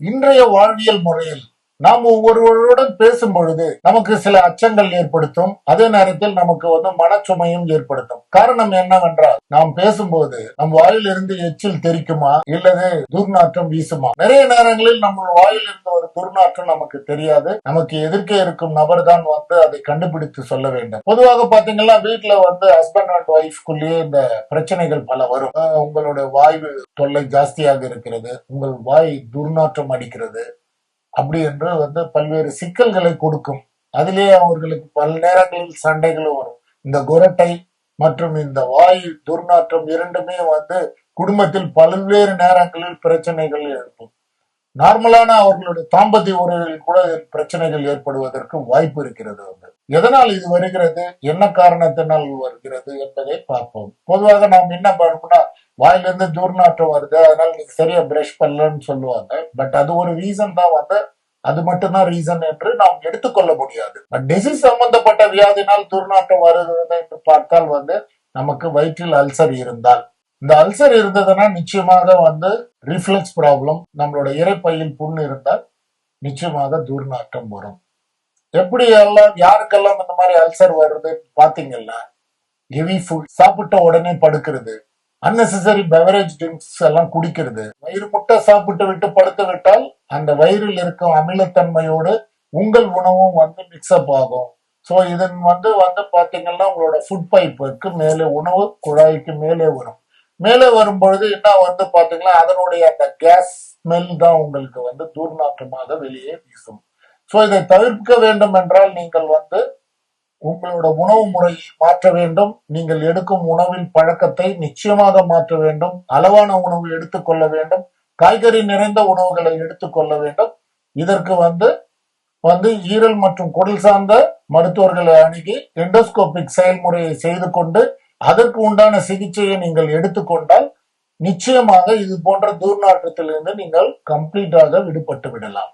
இன்றைய வாழ்வியல் முறையில் நாம் ஒவ்வொருவருடன் பேசும் பொழுது நமக்கு சில அச்சங்கள் ஏற்படுத்தும். அதே நேரத்தில் நமக்கு வந்து மனச்சுமையும் ஏற்படுத்தும். காரணம் என்னவென்றால் நாம் பேசும்போது நம் வாயிலிருந்து எச்சில் தெரிக்குமா? இல்லது துர்நாற்றம் வீசுமா? நிறைய நேரங்களில் நம்ம வாயில் இருந்த ஒரு துர்நாற்றம் நமக்கு தெரியாது. நமக்கு எதிர்க்கே இருக்கும் நபர் தான் வந்து அதை கண்டுபிடித்து சொல்ல வேண்டும். பொதுவாக பாத்தீங்கன்னா வீட்டுல வந்து ஹஸ்பண்ட் அண்ட் ஒய்ஃப்குள்ளேயே இந்த பிரச்சனைகள் பல வரும். உங்களுடைய உங்களோட வாய்வு தொல்லை ஜாஸ்தியாக இருக்கிறது. உங்கள் வாய் துர்நாற்றம் அடிக்கிறது. அப்படி என்று வந்து பல்வேறு சிக்கல்களை கொடுக்கும். அதிலே அவர்களுக்கு பல நேரங்களில் சண்டைகளும் வரும். இந்த குரட்டை மற்றும் இந்த வாயு துர்நாற்றம் இரண்டுமே வந்து குடும்பத்தில் பல்வேறு நேரங்களில் பிரச்சனைகள் ஏற்படும். நார்மலான அவர்களுடைய தாம்பத்திய உறவுகளில் கூட பிரச்சனைகள் ஏற்படுவதற்கு வாய்ப்பு இருக்கிறது வந்து எதனால் இது வருகிறது? என்ன காரணத்தினால் வருகிறது என்பதை பார்ப்போம். பொதுவாக நாம் என்ன பார்ப்போம்னா வாயிலிருந்து துர்நாற்றம் வருது அதனால நீங்க சரியா பிரஷ் பண்ணலன்னு சொல்லுவாங்க. பட் அது ஒரு ரீசன் தான் வந்து அது மட்டும்தான் ரீசன் என்று நாம் எடுத்துக்கொள்ள முடியாது. பட் டிசீஸ் சம்பந்தப்பட்ட வியாதினால் துர்நாற்றம் வருகிறது என்று பார்த்தால் வந்து நமக்கு வயிற்றில் அல்சர் இருந்தால். இந்த அல்சர் இருந்ததுன்னா நிச்சயமாக வந்து ரிஃப்ளெக்ஸ் ப்ராப்ளம் நம்மளோட இறைப்பையில் புண்ணு இருந்தால் நிச்சயமாக துர்நாற்றம் வரும். எப்படி எல்லாம் யாருக்கெல்லாம் இந்த மாதிரி அல்சர் வருது பாத்தீங்கன்னா ஹெவி ஃபுட் சாப்பிட்ட உடனே படுக்கிறது. அன்னெசரி பெவரேஜ் ட்ரிங்க்ஸ் எல்லாம் குடிக்கிறது. வயிறு முட்டை சாப்பிட்டு விட்டு படுத்து விட்டால் அந்த வயிறில் இருக்கும் அமிலத்தன்மையோடு உங்கள் உணவும் வந்து மிக்ஸ்அப் ஆகும். ஸோ இதன் வந்து வந்து பார்த்தீங்கன்னா உங்களோட ஃபுட் பைப்புக்கு மேலே உணவு குழாய்க்கு மேலே வரும். மேலே வரும் பொழுது என்ன வந்து பார்த்தீங்கன்னா அதனுடைய அந்த கேஸ் ஸ்மெல் தான் உங்களுக்கு வந்து தூர்நாற்றமாக வெளியே வீசும். ஸோ இதை தவிர்க்க வேண்டும் என்றால் நீங்கள் வந்து உங்களோட உணவு முறையை மாற்ற வேண்டும். நீங்கள் எடுக்கும் உணவின் பழக்கத்தை நிச்சயமாக மாற்ற வேண்டும். அளவான உணவு எடுத்துக்கொள்ள வேண்டும். காய்கறி நிறைந்த உணவுகளை எடுத்துக்கொள்ள வேண்டும். இதற்கு வந்து வந்து ஈரல் மற்றும் குடல் சார்ந்த மருத்துவர்களை அணுகி எண்டோஸ்கோபிக் செயல்முறையை செய்து கொண்டு அதற்கு உண்டான சிகிச்சையை நீங்கள் எடுத்துக்கொண்டால் நிச்சயமாக இது போன்ற துர்நாற்றத்திலிருந்து நீங்கள் கம்ப்ளீட்டாக விடுபட்டு விடலாம்.